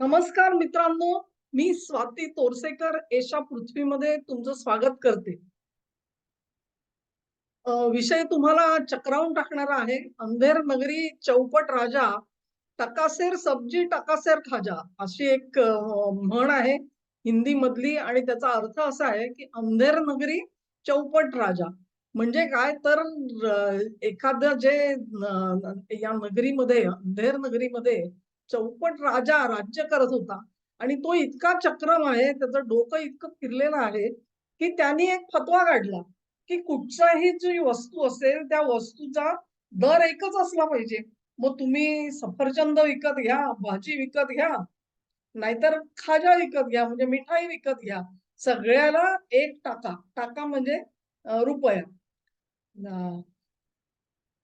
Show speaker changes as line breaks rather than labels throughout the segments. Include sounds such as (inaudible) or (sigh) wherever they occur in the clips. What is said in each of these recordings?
नमस्कार मित्रांनो मी स्वाती तोरसेकर एशा पृथ्वीमध्ये तुमचं स्वागत करते. विषय तुम्हाला चक्रावून टाकणारा आहे. अंधेर नगरी चौपट राजा टकासेर सब्जी टकासेर खाजा अशी एक म्हण आहे हिंदी मधली आणि त्याचा अर्थ असा आहे की अंधेर नगरी चौपट राजा. म्हणजे काय? तर एखाद्या एखादं जे या नगरीमध्ये अंधेर नगरीमध्ये चौपट राजा राज्य करत होता. आणि तो इतका चक्रम आहे त्याचं डोकं इतकं फिरलेलं आहे की त्यांनी एक फतवा काढला की कुठचाही जी वस्तू असेल त्या वस्तूचा दर एकच असला पाहिजे. मग तुम्ही सफरचंद विकत घ्या भाजी विकत घ्या नाहीतर खाजा विकत घ्या म्हणजे मिठाई विकत घ्या सगळ्याला एक टाका. टाका म्हणजे रुपया.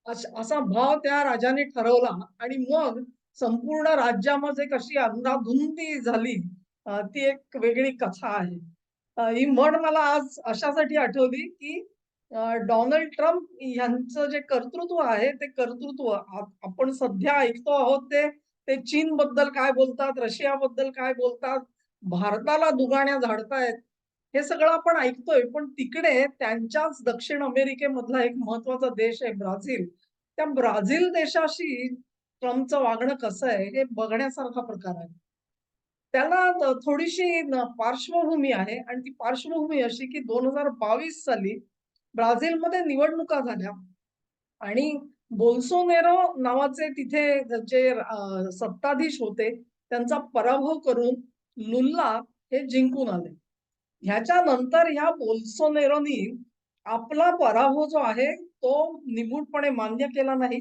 असा भाव त्या राजाने ठरवला. आणि मग संपूर्ण राज्यामध्ये कशी अंधाधुंदी झाली ती एक वेगळी कथा आहे. ही म्हण मला आज अशासाठी आठवली की डोनाल्ड ट्रम्प यांचं जे कर्तृत्व आहे ते कर्तृत्व आपण सध्या ऐकतो आहोत ते ते चीन बद्दल काय बोलतात रशिया बद्दल काय बोलतात भारताला दुगाण्या झाडतायत हे सगळं आपण ऐकतोय. पण तिकडे त्यांच्याच दक्षिण अमेरिकेमधला एक महत्त्वाचा देश आहे ब्राझील. त्या ब्राझील देशाशी ट्रम्पचं वागणं कसं आहे हे बघण्यासारखा प्रकार आहे. त्याला थोडीशी पार्श्वभूमी आहे आणि ती पार्श्वभूमी अशी की दोन हजार बावीस साली ब्राझीलमध्ये निवडणुका झाल्या आणि बोल्सोनेरो नावाचे तिथे जे सत्ताधीश होते त्यांचा पराभव करून लुल्ला हे जिंकून आले. ह्याच्या नंतर ह्या बोल्सोनेरोनी आपला पराभव जो आहे तो निमूटपणे मान्य केला नाही.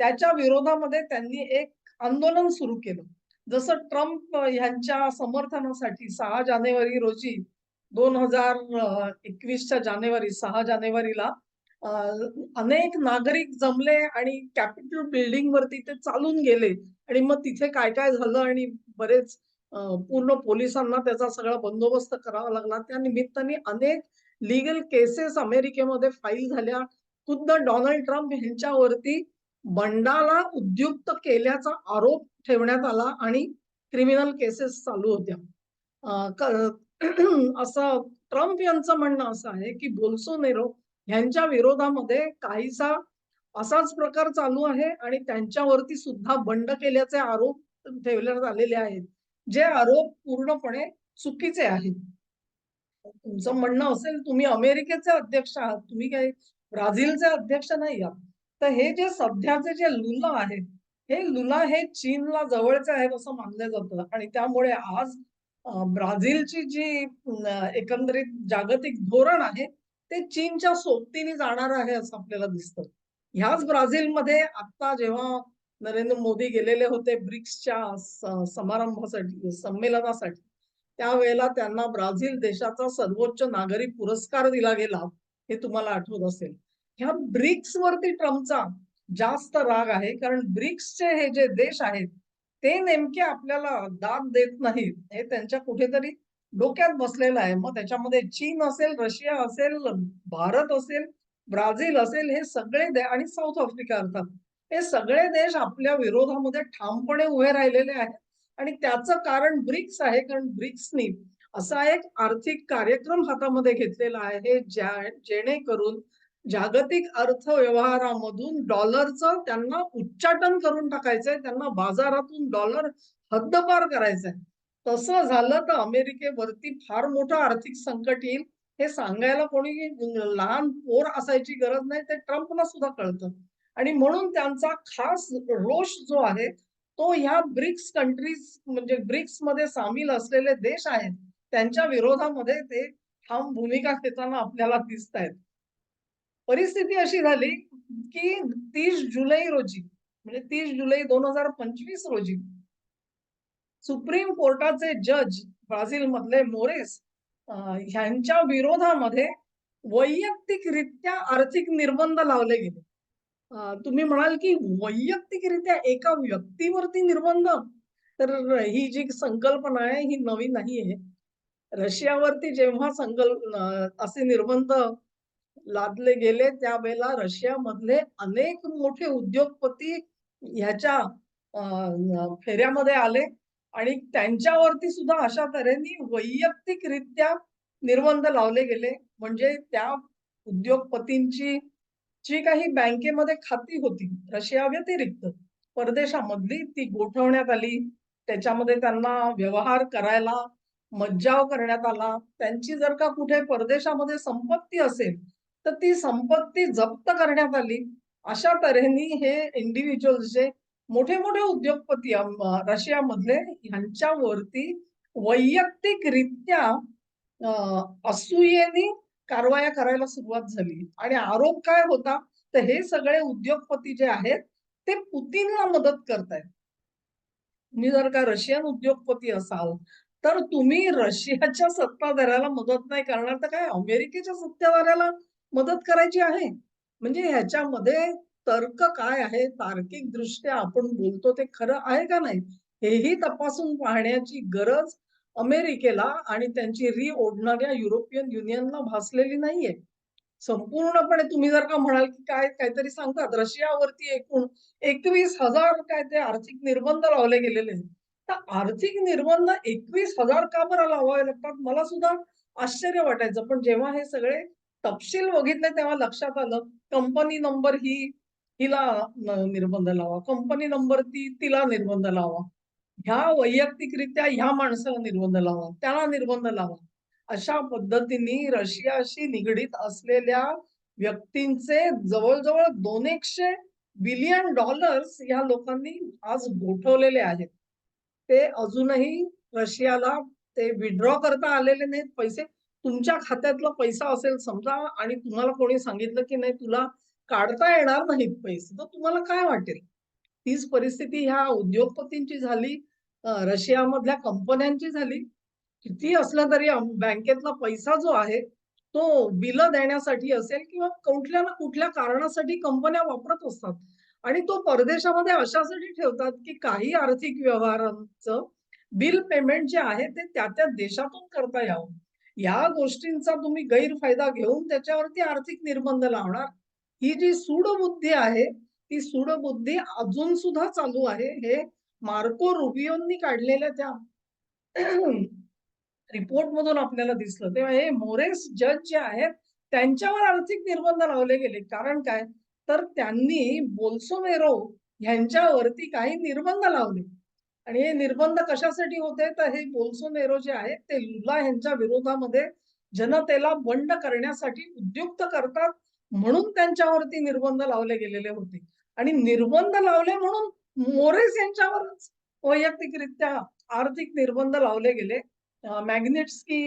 त्याच्या विरोधामध्ये त्यांनी एक आंदोलन सुरू केलं. जसं ट्रम्प ह्यांच्या समर्थनासाठी सहा जानेवारी रोजी दोन हजार एकवीसच्या जानेवारी सहा जानेवारीला अनेक नागरिक जमले आणि कॅपिटल बिल्डिंग वरती ते चालून गेले. आणि मग तिथे काय काय झालं आणि बरेच पूर्ण पोलिसांना त्याचा सगळा बंदोबस्त करावा लागला. त्या निमित्ताने अनेक लिगल केसेस अमेरिकेमध्ये फाईल झाल्या. खुद्द डोनाल्ड ट्रम्प यांच्यावरती बंडाला उद्युक्त केल्याचा आरोप ठेवण्यात आला आणि क्रिमिनल केसेस चालू होत्या. (clears throat) असं ट्रम्प यांचं म्हणणं असं आहे की बोल्सोनेरो यांच्या विरोधामध्ये काहीसा असाच प्रकार चालू आहे आणि त्यांच्यावरती सुद्धा बंड केल्याचे आरोप ठेवण्यात आलेले आहेत. जे आरोप पूर्णपणे चुकीचे आहेत. तुमचं म्हणणं असेल तुम्ही अमेरिकेचे अध्यक्ष आहात तुम्ही काही ब्राझीलचे अध्यक्ष नाही आहात. तर हे जे सध्याचे जे लुला आहेत हे लुला हे चीनला जवळचे आहेत असं मानलं जातं. आणि त्यामुळे आज ब्राझीलची जी एकंदरीत जागतिक धोरण आहे ते चीनच्या सोबतीने जाणार आहे असं आपल्याला दिसतं. ह्याच ब्राझीलमध्ये आता जेव्हा नरेंद्र मोदी गेलेले होते ब्रिक्सच्या समारंभासाठी संमेलनासाठी त्यावेळेला त्यांना ब्राझील देशाचा सर्वोच्च नागरी पुरस्कार दिला गेला हे तुम्हाला आठवत असेल. ह्या ब्रिक्स वरती ट्रम्पचा जास्त राग आहे कारण ब्रिक्सचे हे जे देश आहेत ते नेमके आपल्याला दाद देत नाहीत. हे त्यांच्या कुठेतरी डोक्यात बसलेलं आहे. मग त्याच्यामध्ये चीन असेल रशिया असेल भारत असेल ब्राझील असेल हे सगळे दे आणि साऊथ आफ्रिका अर्थात हे सगळे देश आपल्या विरोधामध्ये ठामपणे उभे राहिलेले आहेत. आणि त्याचं कारण ब्रिक्स आहे कारण ब्रिक्सनी असा एक आर्थिक कार्यक्रम हातामध्ये घेतलेला आहे ज्या जेणेकरून जागतिक अर्थव्यवहारामधून डॉलरचं त्यांना उच्चाटन करून टाकायचंय त्यांना बाजारातून डॉलर हद्दपार करायचंय. तसं झालं तर अमेरिकेवरती फार मोठं आर्थिक संकट येईल हे सांगायला कोणी लहान पोर असायची गरज नाही ते ट्रम्पला सुद्धा कळतं. आणि म्हणून त्यांचा खास रोष जो आहे तो ह्या ब्रिक्स कंट्रीज म्हणजे ब्रिक्समध्ये सामील असलेले देश आहेत त्यांच्या विरोधामध्ये ते ठाम भूमिका घेताना आपल्याला दिसत आहेत परिस्थिती अशी झाली की तीस जुलै रोजी म्हणजे तीस जुलै दोन हजार पंचवीस रोजी सुप्रीम कोर्टाचे जज ब्राझील मधले मोरेस ह्यांच्या विरोधामध्ये वैयक्तिकरित्या आर्थिक निर्बंध लावले गेले. तुम्ही म्हणाल की वैयक्तिकरित्या एका व्यक्तीवरती निर्बंध? तर ही जी संकल्पना आहे ही नवी नाही आहे रशियावरती जेव्हा संकल्प असे निर्बंध लादले गेले त्यावेळेला रशियामधले अनेक मोठे उद्योगपती ह्याच्या फेऱ्यामध्ये आले आणि त्यांच्यावरती सुद्धा अशा तऱ्हेने वैयक्तिकरित्या निर्बंध लावले गेले. म्हणजे त्या उद्योगपतींची जी काही बँकेमध्ये खाती होती रशिया व्यतिरिक्त परदेशामधली ती गोठवण्यात आली. त्याच्यामध्ये त्यांना व्यवहार करायला मज्जाव करण्यात आला. त्यांची जर का कुठे परदेशामध्ये संपत्ती असेल तर ती संपत्ती जप्त करण्यात आली. अशा तऱ्हेने हे इंडिव्हिज्युअल्स जे मोठे मोठे उद्योगपती रशियामधले ह्यांच्यावरती वैयक्तिकरित्या असूयेनी असूयेने कारवाया करायला सुरुवात झाली. आणि आरोप काय होता? तर हे सगळे उद्योगपती जे आहेत ते पुतीनला मदत करतायत. तुम्ही जर का रशियन उद्योगपती असाल तर तुम्ही रशियाच्या सत्ताधाऱ्याला मदत नाही करणार तर काय अमेरिकेच्या सत्ताधाऱ्याला मदत करायची आहे? म्हणजे ह्याच्यामध्ये तर्क काय आहे? तार्किक दृष्ट्या आपण बोलतो ते खरं आहे का नाही? हेही तपासून पाहण्याची गरज अमेरिकेला आणि त्यांची री ओढणाऱ्या युरोपियन युनियनला भासलेली नाहीये. संपूर्णपणे तुम्ही जर का म्हणाल की काय काहीतरी सांगतात. रशियावरती एकूण एकवीस हजार काय ते आर्थिक निर्बंध लावले गेलेले तर आर्थिक निर्बंध एकवीस हजार का बरं लावावे लागतात? मला सुद्धा आश्चर्य वाटायचं. पण जेव्हा हे सगळे तपशील बघितले तेव्हा लक्षात आलं कंपनी नंबर ही हिला निर्बंध लावा. कंपनी नंबर ती तिला निर्बंध लावा. ह्या वैयक्तिकरित्या ह्या माणसाला निर्बंध लावा. त्याला निर्बंध लावा. अशा पद्धतीने रशियाशी निगडीत असलेल्या व्यक्तींचे जवळजवळ दोन एकशे बिलियन डॉलर्स या लोकांनी आज गोठवलेले आहेत. ते अजूनही रशियाला ते विड्रॉ करता आलेले नाहीत. पैसे तुमच्या खात्यातला पैसा असेल समजा आणि तुम्हाला कोणी सांगितलं की नाही तुला काढता येणार नाहीत पैसे तर तुम्हाला काय वाटेल? तीच परिस्थिती ह्या उद्योगपतींची झाली रशियामधल्या कंपन्यांची झाली. किती असलं तरी बँकेतला पैसा जो आहे तो बिल देण्यासाठी असेल किंवा कुठल्या ना कुठल्या कारणासाठी कंपन्या वापरत असतात. आणि तो परदेशामध्ये अशासाठी ठेवतात की काही आर्थिक व्यवहारांचं बिल पेमेंट जे आहे ते त्या त्या देशातून करता यावं. या गोष्टींचा तुम्ही गैरफायदा घेऊन त्याच्यावरती आर्थिक निर्बंध लावणार. ही जी सूडबुद्धी आहे ती सूडबुद्धी अजून सुद्धा चालू आहे. हे मार्को रुबियोंनी काढलेल्या त्या (clears throat) रिपोर्ट मधून आपल्याला दिसलं. तेव्हा हे मोरेस जज जे आहेत त्यांच्यावर आर्थिक निर्बंध लावले गेले. कारण काय? तर त्यांनी बोल्सोमेरो ह्यांच्यावरती काही निर्बंध लावले. आणि हे निर्बंध कशासाठी होते? तर हे बोल्सोनेरो जे आहेत ते लुला यांच्या विरोधामध्ये जनतेला बंड करण्यासाठी उद्युक्त करतात म्हणून त्यांच्यावरती निर्बंध लावले गेलेले होते. आणि निर्बंध लावले म्हणून मोरेस यांच्यावरच वैयक्तिकरित्या आर्थिक निर्बंध लावले गेले. मॅग्नेट्स की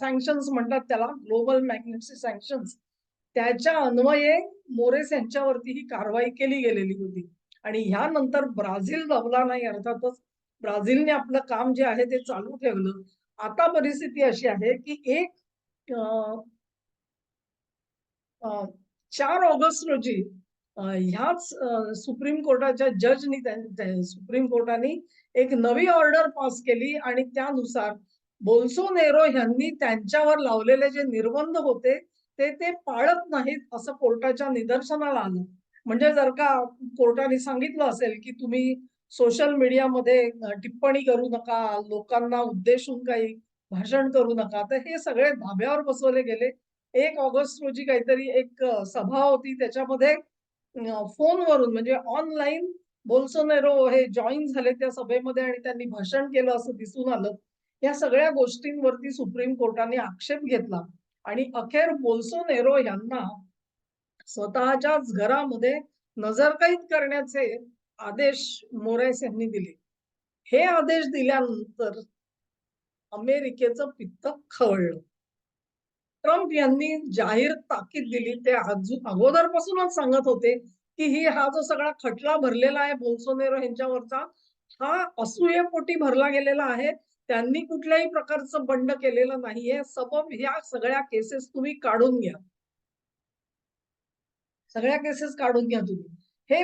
सँक्शन्स म्हणतात त्याला ग्लोबल मॅग्नेट्सकी सँक्शन्स त्याच्या अन्वये मोरेस यांच्यावरती ही कारवाई केली गेलेली होती. आणि ह्यानंतर ब्राझील दबला नाही अर्थातच ब्राझीलने आपलं काम जे आहे ते चालू ठेवलं. आता परिस्थिती अशी आहे की एक चार ऑगस्ट रोजी ह्याच सुप्रीम कोर्टाच्या जजनी सुप्रीम कोर्टाने एक नवी ऑर्डर पास केली आणि त्यानुसार बोल्सोनेरो यांनी त्यांच्यावर लावलेले जे निर्बंध होते ते ते पाळत नाहीत असं कोर्टाच्या निदर्शनाला आलं. म्हणजे जर का कोर्टाने सांगितलं असेल की तुम्ही सोशल मीडियामध्ये टिप्पणी करू नका लोकांना उद्देशून काही भाषण करू नका तर हे सगळे धाब्यावर बसवले गेले. एक ऑगस्ट रोजी काहीतरी एक सभा होती त्याच्यामध्ये फोनवरून म्हणजे ऑनलाईन बोल्सोनेरो हे जॉईन झाले त्या सभेमध्ये आणि त्यांनी भाषण केलं असं दिसून आलं. या सगळ्या गोष्टींवरती सुप्रीम कोर्टाने आक्षेप घेतला आणि अखेर बोल्सोनेरो यांना स्वतःच्याच घरामध्ये नजरकैद करण्याचे आदेश मोरेस यांनी दिले. हे आदेश दिल्यानंतर अमेरिकेचं पित्त खवळलं. ट्रम्प यांनी जाहीर ताकीद दिली. ते अजून अगोदरपासूनच सांगत होते की ही हा जो सगळा खटला भरलेला आहे बोल्सोनेरो यांच्यावरचा हा असूयेपोटी भरला गेलेला आहे. त्यांनी कुठल्याही प्रकारचं बंड केलेलं नाहीये. सबब ह्या सगळ्या केसेस तुम्ही काढून घ्या. सगळ्या केसेस काढून घ्या तुम्ही. हे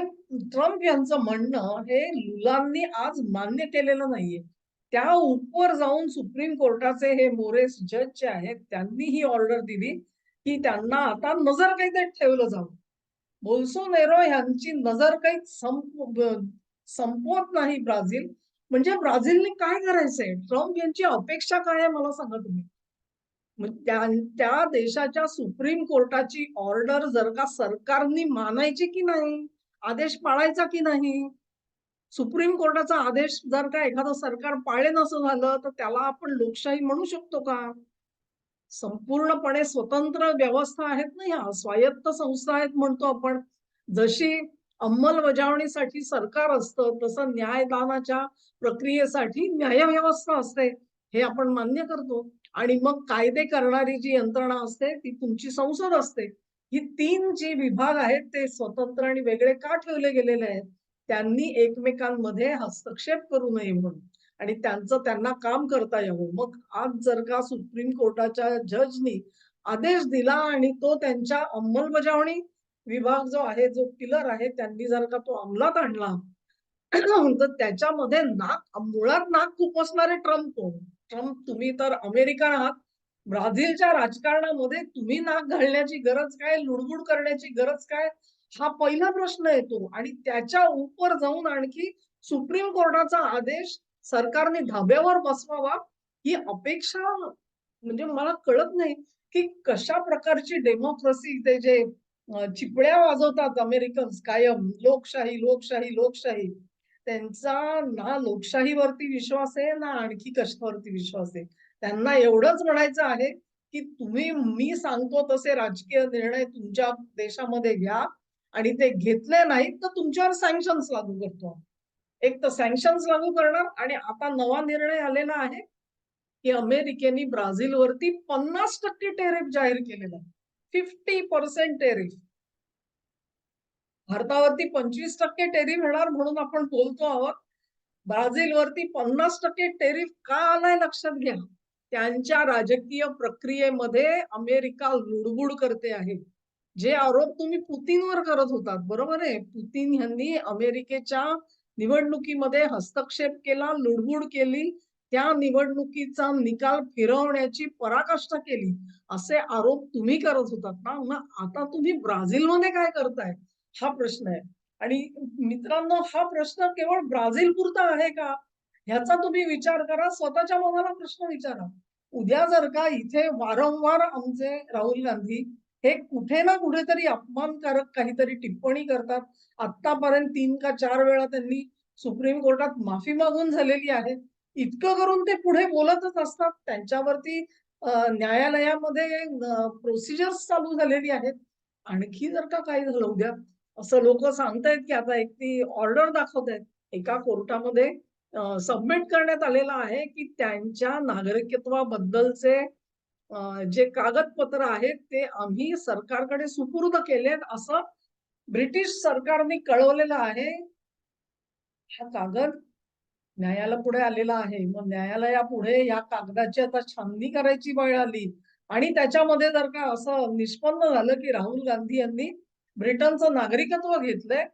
ट्रम्प यांचं म्हणणं हे लुलांनी आज मान्य केलेलं नाहीये. त्या उपवर जाऊन सुप्रीम कोर्टाचे हे मोरेस जज जे आहेत त्यांनी ही ऑर्डर दिली की त्यांना आता नजर नजरकैदेत ठेवलं जावं. बोल्सोनेरो यांची नजरकैद संप संपवत नाही ब्राझील. म्हणजे ब्राझीलने काय करायचंय? ट्रम्प यांची अपेक्षा काय आहे मला सांगा तुम्ही. त्या त्या देशाच्या सुप्रीम कोर्टाची ऑर्डर जर का सरकारनी मानायची की नाही आदेश पाळायचा की नाही? सुप्रीम कोर्टाचा आदेश जर का एखादं सरकार पाळेन असं झालं तर त्याला आपण लोकशाही म्हणू शकतो का? संपूर्णपणे स्वतंत्र व्यवस्था आहेत ना ह्या स्वायत्त संस्था आहेत म्हणतो आपण. जशी अंमलबजावणीसाठी सरकार असतं तसं न्यायदानाच्या प्रक्रियेसाठी न्यायव्यवस्था असते हे आपण मान्य करतो. आणि मग कायदे करणारी जी यंत्रणा असते ती तुमची संसद असते. ही तीन जी विभाग आहेत ते स्वतंत्र आणि वेगळे का ठेवले गेलेले आहेत? त्यांनी एकमेकांमध्ये हस्तक्षेप करू नये म्हणून. आणि त्यांचं त्यांना काम करता यावं. मग आज जर का सुप्रीम कोर्टाच्या जजनी आदेश दिला आणि तो त्यांच्या अंमलबजावणी विभाग जो आहे जो पिलर आहे त्यांनी जर का तो अंमलात आणला तर त्याच्यामध्ये नाक मुळात नाक खुपसणारे ट्रम्प कोण? ट्रम्प तुम्ही तर अमेरिकन आहात. ब्राझीलच्या राजकारणामध्ये तुम्ही नाक घालण्याची गरज काय? लुडबुड करण्याची गरज काय? हा पहिला प्रश्न येतो. आणि त्याच्या उपर जाऊन आणखी सुप्रीम कोर्टाचा आदेश सरकारने धाब्यावर बसवावा ही अपेक्षा म्हणजे मला कळत नाही की कशा प्रकारची डेमोक्रेसी ते जे चिपड्या वाजवतात अमेरिकन्स कायम लोकशाही लोकशाही लोकशाही. त्यांचा ना लोकशाहीवरती विश्वास आहे ना आणखी कशावरती विश्वास आहे. त्यांना एवढंच म्हणायचं आहे की तुम्ही मी सांगतो तसे राजकीय निर्णय तुमच्या देशामध्ये घ्या आणि ते घेतले नाहीत तर तुमच्यावर सँक्शन्स लागू करतो एक तर सँक्शन्स लागू करणार आणि आता नवा निर्णय आलेला आहे की अमेरिकेने ब्राझीलवरती पन्नास टक्के टेरिफ जाहीर केलेला आहे. फिफ्टी पर्सेंट टेरिफ भारतावरती पंचवीस टक्के टेरिफ येणार म्हणून आपण बोलतो आहोत. ब्राझीलवरती पन्नास टक्के टेरिफ का आलाय लक्षात घ्या. त्यांच्या राजकीय प्रक्रियेमध्ये अमेरिका लुडबुड करते आहे. जे आरोप तुम्ही पुतीनवर करत होतात बरोबर आहे? पुतीन यांनी अमेरिकेच्या निवडणुकीमध्ये हस्तक्षेप केला लुडबुड केली. त्या निवडणुकीचा निकाल फिरवण्याची पराकाष्ठा केली. असे आरोप तुम्ही करत होतात ना? मग आता तुम्ही ब्राझीलमध्ये काय करताय? हा प्रश्न आहे. आणि मित्रांनो हा प्रश्न केवळ ब्राझील पुरता आहे का? ह्याचा तुम्ही विचार करा स्वतःच्या मनाला प्रश्न विचारा. उद्या जर का इथे वारंवार आमचे राहुल गांधी हे कुठे ना कुठेतरी अपमानकारक काहीतरी टिप्पणी करतात. आतापर्यंत तीन का चार वेळा त्यांनी सुप्रीम कोर्टात माफी मागून झालेली आहे. इतकं करून ते पुढे बोलतच असतात. त्यांच्यावरती न्यायालयामध्ये प्रोसिजर्स चालू झालेली आहेत. आणखी जर का काही झालं उद्या असं लोक सांगतायत की आता एक ती ऑर्डर दाखवत आहेत एका कोर्टामध्ये सबमिट करण्यात आलेला आहे की त्यांच्या नागरिकत्वाबद्दलचे जे कागदपत्र आहेत ते आम्ही सरकारकडे सुपूर्द केलेत असं ब्रिटिश सरकारने कळवलेलं आहे. हा कागद न्यायाला पुढे आलेला आहे. मग न्यायालयापुढे या कागदाची आता छाननी करायची वेळ आली. आणि त्याच्यामध्ये जर का असं निष्पन्न झालं की राहुल गांधी यांनी ब्रिटनचं नागरिकत्व घेतलंय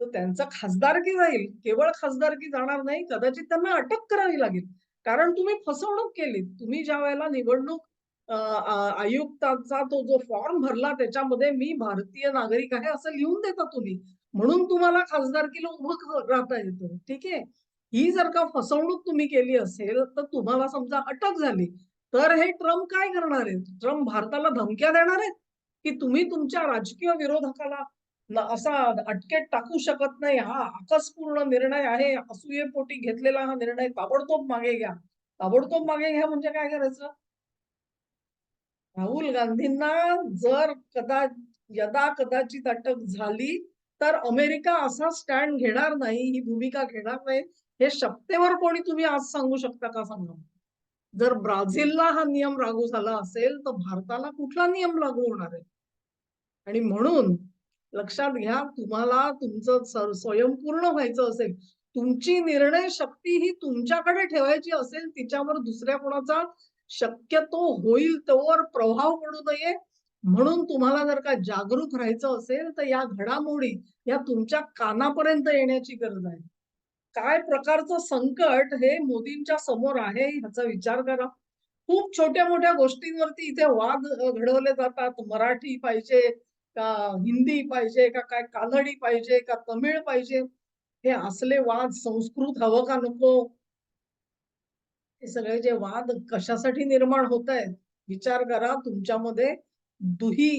तर त्यांचा खासदारकी जाईल. केवळ खासदारकी जाणार नाही कदाचित त्यांना अटक करावी लागेल. कारण तुम्ही फसवणूक केली. तुम्ही ज्या वेळेला निवडणूक आयुक्ताचा तो जो फॉर्म भरला त्याच्यामध्ये मी भारतीय नागरिक आहे असं लिहून देता तुम्ही. म्हणून तुम्हाला खासदारकीला उभं राहता येतं. ठीक आहे? ही जर का फसवणूक तुम्ही केली असेल तर तुम्हाला समजा अटक झाली. तर हे ट्रम्प काय करणार आहेत? ट्रम्प भारताला धमक्या देणार आहेत? की तुम्ही तुमच्या राजकीय विरोधकाला असा अटकेत टाकू शकत नाही. हा आकसपूर्ण निर्णय आहे. असूयेपोटी घेतलेला हा निर्णय ताबडतोब मागे घ्या. ताबडतोब मागे घ्या म्हणजे काय करायचं? राहुल गांधींना जर कदा यदा कदाचित अटक झाली तर अमेरिका असा स्टँड घेणार नाही ही भूमिका घेणार नाही. हे शक्तेवर कोणी तुम्ही आज सांगू शकता का सांगा? जर ब्राझीलला हा नियम लागू झाला असेल तर भारताला कुठला नियम लागू होणार आहे? आणि म्हणून लक्षात घ्या तुम्हाला तुमचं स्वयंपूर्ण व्हायचं असेल तुमची निर्णय शक्ती ही तुमच्याकडे ठेवायची असेल तिच्यावर दुसऱ्या कोणाचा शक्यतो होईल तोवर प्रभाव पडू नये. म्हणून तुम्हाला जर का जागरूक राहायचं असेल तर या घडामोडी या तुमच्या कानापर्यंत येण्याची गरज आहे. काय प्रकारचं संकट हे मोदींच्या समोर आहे ह्याचा विचार करा. खूप छोट्या मोठ्या गोष्टींवरती इथे वाद घडवले जातात. मराठी पाहिजे का हिंदी पाहिजे का काय कानडी पाहिजे का तमिळ पाहिजे. हे असले वाद संस्कृत हवं का नको? हे सगळे जे वाद कशासाठी निर्माण होत आहेत विचार करा तुमच्यामध्ये दुही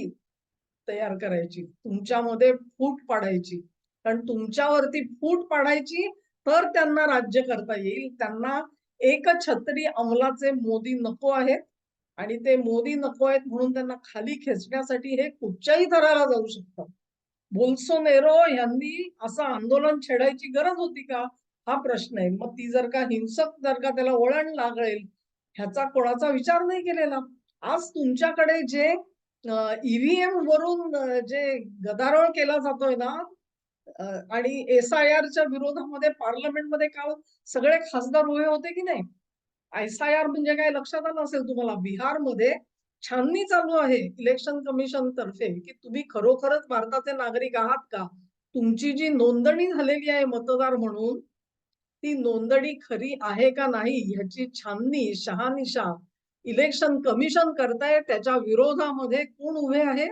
तयार करायची. तुमच्यामध्ये फूट पाडायची. कारण तुमच्यावरती फूट पाडायची तर त्यांना राज्य करता येईल. त्यांना एक छत्री अंमलाचे मोदी नको आहेत. आणि ते मोदी नको आहेत म्हणून त्यांना खाली खेचण्यासाठी हे कुठच्याही थराला जाऊ शकतात. बोल्सोनेरो यांनी असं आंदोलन छेडायची गरज होती का? हा प्रश्न आहे. मग ती जर का हिंसक जर का त्याला वळण लागेल ह्याचा कोणाचा विचार नाही केलेला? आज तुमच्याकडे जे ईव्हीएम वरून जे गदारोळ केला जातोय ना आणि एस आय आरच्या विरोधामध्ये पार्लमेंटमध्ये काल हो, सगळे खासदार उभे होते की नाही? एस आय आर म्हणजे काय? लक्षात आलं असेल तुम्हाला? बिहारमध्ये छाननी चालू आहे इलेक्शन कमिशन तर्फे की तुम्ही खरोखरच भारताचे नागरिक आहात का? तुमची जी नोंदणी झालेली आहे मतदार म्हणून ती नोंदणी खरी आहे का नाही ह्याची छाननी शहानिशा इलेक्शन कमिशन करताय त्याच्या विरोधामध्ये कोण उभे आहे?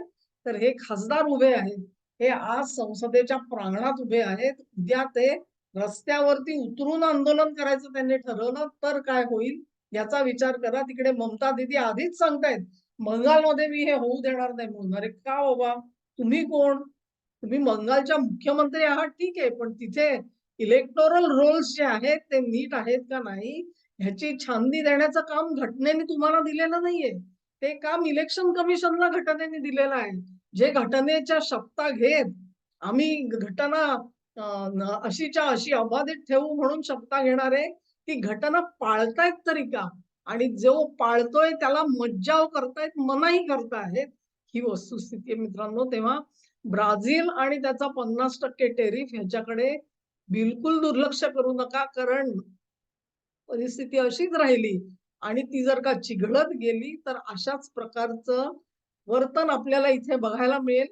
तर हे खासदार उभे आहेत. हे आज संसदेच्या प्रांगणात उभे आहेत. उद्या ते रस्त्यावरती उतरून आंदोलन करायचं त्यांनी ठरवलं तर काय होईल याचा विचार करा. तिकडे ममता दिदी आधीच सांगतायत बंगालमध्ये मी हे होऊ देणार नाही म्हणून. अरे का हो बाबा तुम्ही कोण? तुम्ही बंगालच्या मुख्यमंत्री आहात ठीक आहे पण तिथे इलेक्टोरल रोल्स जे आहेत ते नीट आहेत का नाही ह्याची छाननी देण्याचं काम घटनेने तुम्हाला दिलेलं नाहीये. ते काम इलेक्शन कमिशनला घटनेने दिलेलं आहे. जे घटनेच्या शपथा घेत आम्ही घटना अशीच्या अशी अबाधित ठेवू म्हणून शपथा घेणारे ती घटना पाळतायत तरी का? आणि जो पाळतोय त्याला मज्जाव करतायत मनाही करतायत ही वस्तुस्थिती आहे मित्रांनो. तेव्हा ब्राझील आणि त्याचा पन्नास टक्के टेरिफ ह्याच्याकडे बिलकुल दुर्लक्ष करू नका कारण परिस्थिती अशीच राहिली आणि ती जर का चिघळत गेली तर अशाच प्रकारचं वर्तन आपल्याला इथे बघायला मिळेल.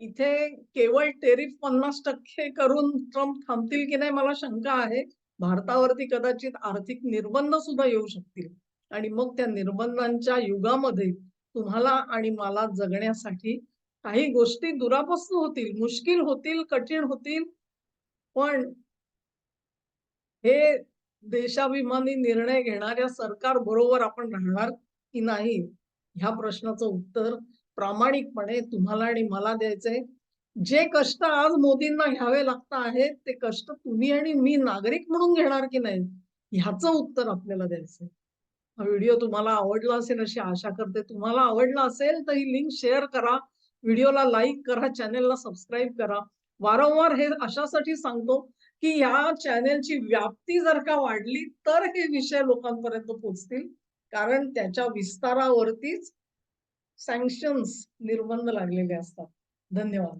इथे केवळ टेरिफ पन्नास टक्के करून ट्रम्प थांबतील की नाही मला शंका आहे. भारतावरती कदाचित आर्थिक निर्बंध सुद्धा येऊ शकतील. आणि मग त्या निर्बंधांच्या युगामध्ये तुम्हाला आणि मला जगण्यासाठी काही गोष्टी दुरापस्त होतील मुश्किल होतील कठीण होतील. पण हे देशाभिमानी निर्णय घेणाऱ्या सरकार बरोबर आपण राहणार की नाही? ह्या प्रश्नाचं उत्तर प्रामाणिकपणे तुम्हाला आणि मला द्यायचंय. जे कष्ट आज मोदींना घ्यावे लागत आहेत ते कष्ट तुम्ही आणि मी नागरिक म्हणून घेणार की नाही ह्याचं उत्तर आपल्याला द्यायचंय. हा व्हिडिओ तुम्हाला आवडला असेल अशी आशा करते. तुम्हाला आवडला असेल तर ही लिंक शेअर करा व्हिडिओला लाईक करा चॅनेलला सबस्क्राईब करा. वारंवार हे अशासाठी सांगतो की ह्या चॅनेलची व्याप्ती जर का वाढली तर हे विषय लोकांपर्यंत पोहोचतील कारण त्याच्या विस्तारावरतीच सँक्शन्स निर्बंध लागलेले असतात. धन्यवाद.